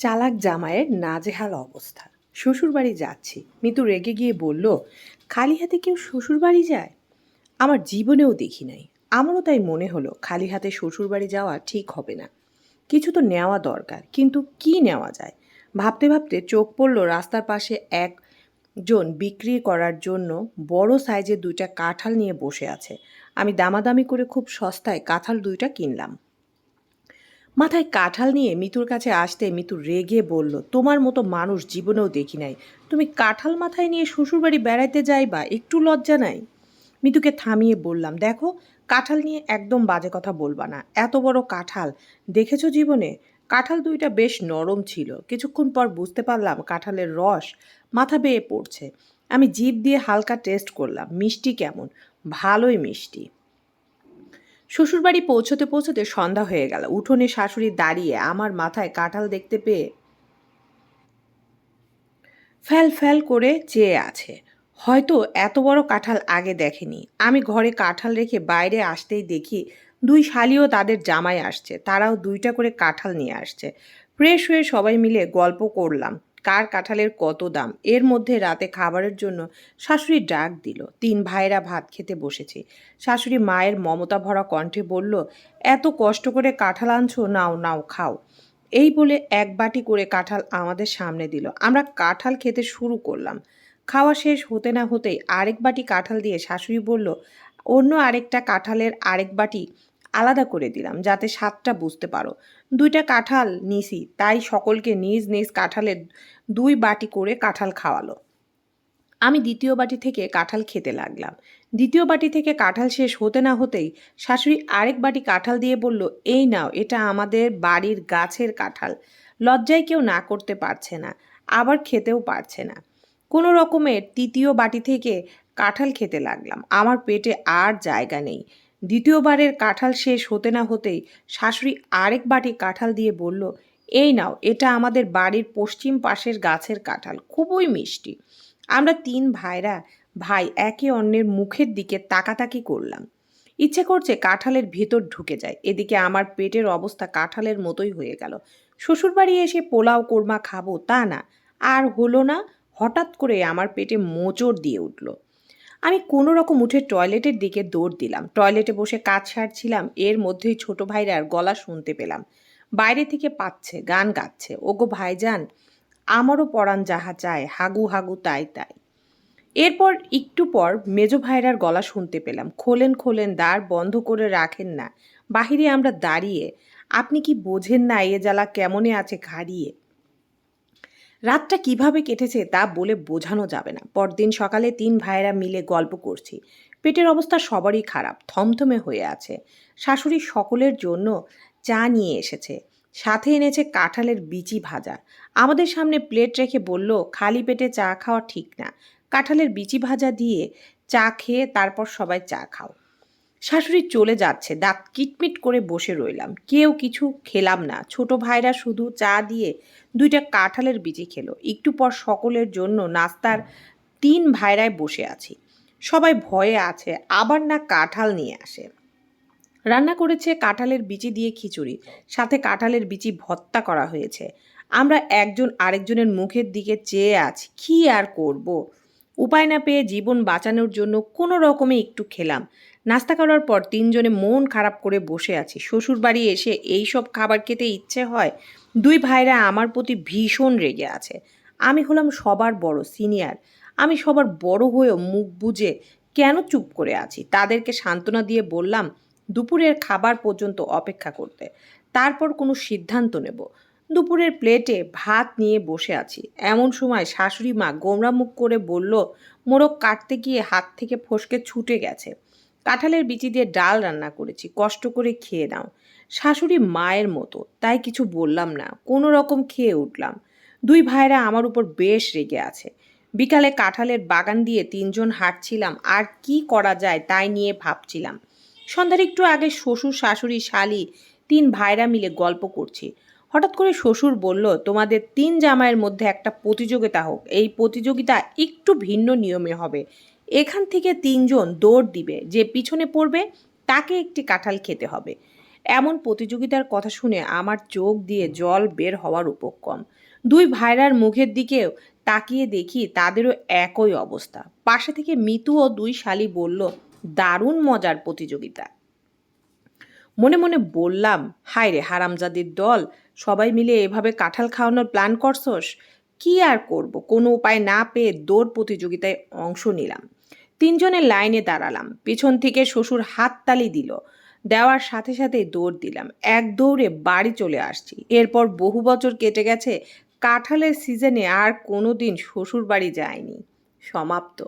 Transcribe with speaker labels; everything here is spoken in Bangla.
Speaker 1: চালাক জামাইয়ের নাজেহাল অবস্থা। শ্বশুরবাড়ি যাচ্ছি। মিতু রেগে গিয়ে বলল খালি হাতে কেউ শ্বশুরবাড়ি যায়? আমার জীবনেও দেখি নাই। আমারও তাই মনে হলো খালি হাতে শ্বশুরবাড়ি যাওয়া ঠিক হবে না। কিছু তো নেওয়া দরকার, কিন্তু কি নেওয়া যায়? ভাবতে ভাবতে চোখ পড়ল রাস্তার পাশে একজন বিক্রি করার জন্য বড় সাইজের দুইটা কাঁঠাল নিয়ে বসে আছে। আমি দামাদামি করে খুব সস্তায় কাঁঠাল দুইটা কিনলাম। মাথায় কাঁঠাল নিয়ে মিতুর কাছে আসতে মিতু রেগে বলল, তোমার মতো মানুষ জীবনেও দেখি নাই। তুমি কাঁঠাল মাথায় নিয়ে শ্বশুরবাড়ি বেড়াইতে যাইবা, একটু লজ্জা নাই? মিতুকে থামিয়ে বললাম, দেখো, কাঁঠাল নিয়ে একদম বাজে কথা বলবা না। এত বড় কাঁঠাল, দেখেছ জীবনে? কাঁঠাল দুইটা বেশ নরম ছিল। কিছুক্ষণ পর বুঝতে পারলাম কাঁঠালের রস মাথা বেয়ে পড়ছে। আমি জিভ দিয়ে হালকা টেস্ট করলাম, মিষ্টি কেমন? ভালোই মিষ্টি। শ্বশুরবাড়ি পৌঁছতে পৌঁছতে সন্ধ্যা হয়ে গেল। উঠোনে শাশুড়ি দাঁড়িয়ে আমার মাথায় কাঁঠাল দেখতে পেয়ে ফ্যাল ফ্যাল করে চেয়ে আছে। হয়তো এত বড় কাঁঠাল আগে দেখেনি। আমি ঘরে কাঁঠাল রেখে বাইরে আসতেই দেখি দুই শালিও তাদের জামাই আসছে। তারাও দুইটা করে কাঁঠাল নিয়ে আসছে। ফ্রেশ হয়ে সবাই মিলে গল্প করলাম। কার কাঁঠালের কত দাম? এর মধ্যে রাতে খাবারের জন্য শাশুড়ি ডাক দিল। তিন ভাইরা ভাত খেতে বসেছে। শাশুড়ি মায়ের মমতা ভরা কণ্ঠে বলল, এত কষ্ট করে কাঁঠাল আনছো, নাও নাও, খাও। এই বলে এক বাটি করে কাঁঠাল আমাদের সামনে দিল। আমরা কাঁঠাল খেতে শুরু করলাম। খাওয়া শেষ হতে না হতেই আরেক বাটি কাঁঠাল দিয়ে শাশুড়ি বলল, অন্য আরেকটা কাঁঠালের আরেক বাটি আলাদা করে দিলাম যাতে স্বাদটা বুঝতে পারো। দুইটা কাঁঠাল নিছি, তাই সকলকে নিজ নিজ কাঁঠালের দুই বাটি করে কাঁঠাল খাওয়ালো। আমি দ্বিতীয় বাটি থেকে কাঁঠাল খেতে লাগলাম। দ্বিতীয় বাটি থেকে কাঁঠাল শেষ হতে না হতেই শাশুড়ি আরেক বাটি কাঁঠাল দিয়ে বলল, এই নাও, এটা আমাদের বাড়ির গাছের কাঁঠাল। লজ্জায় কেউ না করতে পারছে না, আবার খেতেও পারছে না। কোনো রকমের তৃতীয় বাটি থেকে কাঁঠাল খেতে লাগলাম। আমার পেটে আর জায়গা নেই। দ্বিতীয়বারের কাঁঠাল শেষ হতে না হতেই শাশুড়ি আরেক বাটি কাঁঠাল দিয়ে বলল, এই নাও, এটা আমাদের বাড়ির পশ্চিম পাশের গাছের কাঁঠাল, খুবই মিষ্টি। আমরা তিন ভাইরা, ভাই একে অন্যের মুখের দিকে তাকাতাকি করলাম। ইচ্ছে করছে কাঁঠালের ভেতর ঢুকে যায়, এদিকে আমার পেটের অবস্থা কাঁঠালের মতোই হয়ে গেল। শ্বশুরবাড়ি এসে পোলাও, কোরমা খাব, তা না, আর হলো না, হঠাৎ করে আমার পেটে মোচড় দিয়ে উঠল। আমি কোনো রকম উঠে টয়লেটের দিকে দৌড় দিলাম। টয়লেটে বসে কাজ সারছিলাম, এর মধ্যেই ছোট ভাইরার গলা শুনতে পেলাম। বাইরে থেকে পাচ্ছে, গান গাচ্ছে। ওগো ভাইজান, আমারও পরাণ যাহা চায়, হাগু হাগু তাই তাই। এরপর একটু পর মেজো ভাইরার গলা শুনতে পেলাম। খোলেন খোলেন দ্বার বন্ধ করে রাখেন না। বাহিরে আমরা দাঁড়িয়ে, আপনি কি বোঝেন না এ জ্বালা কেমনে আছে ঘাড়িয়ে? রাতটা কীভাবে কেটেছে তা বলে বোঝানো যাবে না। পরদিন সকালে তিন ভাইয়েরা মিলে গল্প করছি। পেটের অবস্থা সবারই খারাপ, থমথমে হয়ে আছে। শাশুড়ি সকলের জন্য চা নিয়ে এসেছে। সাথে এনেছে কাঁঠালের বিচি ভাজা। আমাদের সামনে প্লেট রেখে বলল, খালি পেটে চা খাওয়া ঠিক না। কাঁঠালের বিচি ভাজা দিয়ে চা খেয়ে তারপর সবাই চা খাও। শাশুড়ি চলে যাচ্ছে, দাঁত কিটমিট করে বসে রইলাম। কেউ কিছু খেলাম না। ছোট ভাইরা শুধু চা দিয়ে দুইটা কাঁঠালের বিচি খেলো। একটু পর সকলের জন্য নাস্তার তিন ভাইরায় বসে আছি। সবাই ভয়ে আছে, আবার না কাঁঠাল নিয়ে আসে। রান্না করেছে কাঁঠালের বিচি দিয়ে খিচুড়ি, সাথে কাঁঠালের বিচি ভত্তা করা হয়েছে। আমরা একজন আরেকজনের মুখের দিকে চেয়ে আছি, কি আর করব। উপায় না পেয়ে জীবন বাঁচানোর জন্য কোনো রকমে একটু খেলাম। নাস্তা করার পর তিনজনে মন খারাপ করে বসে আছি। শ্বশুর বাড়ি এসে এই সব খাবার খেতে ইচ্ছে হয়, দুই ভাইরা আমার প্রতি ভীষণ রেগে আছে। আমি হলাম সবার বড় সিনিয়র। আমি সবার বড় হয়েও মুখ বুঝে কেন চুপ করে আছি? তাদেরকে সান্ত্বনা দিয়ে বললাম, দুপুরের খাবার পর্যন্ত অপেক্ষা করতে। তারপর কোনো সিদ্ধান্ত নেব। দুপুরের প্লেটে ভাত নিয়ে বসে আছি। এমন সময় শাশুড়ি মা গোমরা মুখ করে বলল, মোরগ কাটতে গিয়ে হাত থেকে ফসকে ছুটে গেছে। কাঁঠালের বিচি দিয়ে ডাল রান্না করেছি, কষ্ট করে খেয়ে নাও। শাশুড়ি মায়ের মতো, তাই কিছু বললাম না, কোনো রকম খেয়ে উঠলাম। দুই ভাইরা আমার উপর বেশ রেগে আছে। বিকালে কাঁঠালের বাগান দিয়ে তিনজন হাঁটছিলাম, আর কি করা যায় তাই নিয়ে ভাবছিলাম। সন্ধ্যার একটু আগে শ্বশুর, শাশুড়ি, শালি তিন ভাইরা মিলে গল্প করছি। হঠাৎ করে শ্বশুর বলল, তোমাদের তিন জামাইয়ের মধ্যে একটা প্রতিযোগিতা হোক। এই প্রতিযোগিতা একটু ভিন্ন নিয়মে হবে। এখান থেকে তিনজন দৌড় দিবে। যে পিছনে পড়বে, তাকে একটি কাঁঠাল খেতে হবে। এমন প্রতিযোগিতার কথা শুনে আমার চোখ দিয়ে জল বের হওয়ার উপক্রম। দুই ভাইরার মুখের দিকেও তাকিয়ে দেখি তাদেরও একই অবস্থা। পাশে থেকে মিতু ও দুই শালি বলল, দারুণ মজার প্রতিযোগিতা। মনে মনে বললাম হায় রে হারামজাদির দল সবাই মিলে এভাবে কাঁঠাল খাওয়ানোর প্ল্যান করছস? কি আর করব? কোনো উপায় না পেয়ে দৌড় প্রতিযোগিতায় অংশ নিলাম। তিনজনের লাইনে দাঁড়ালাম। পেছন থেকে শ্বশুর হাততালি দিল। দেওয়ার সাথে সাথেই দৌড় দিলাম। এক দৌড়ে বাড়ি চলে আসছি। এরপর বহু বছর কেটে গেছে। কাঁঠালের সিজনে আর কোনো দিন শ্বশুর বাড়ি যায়নি সমাপ্ত।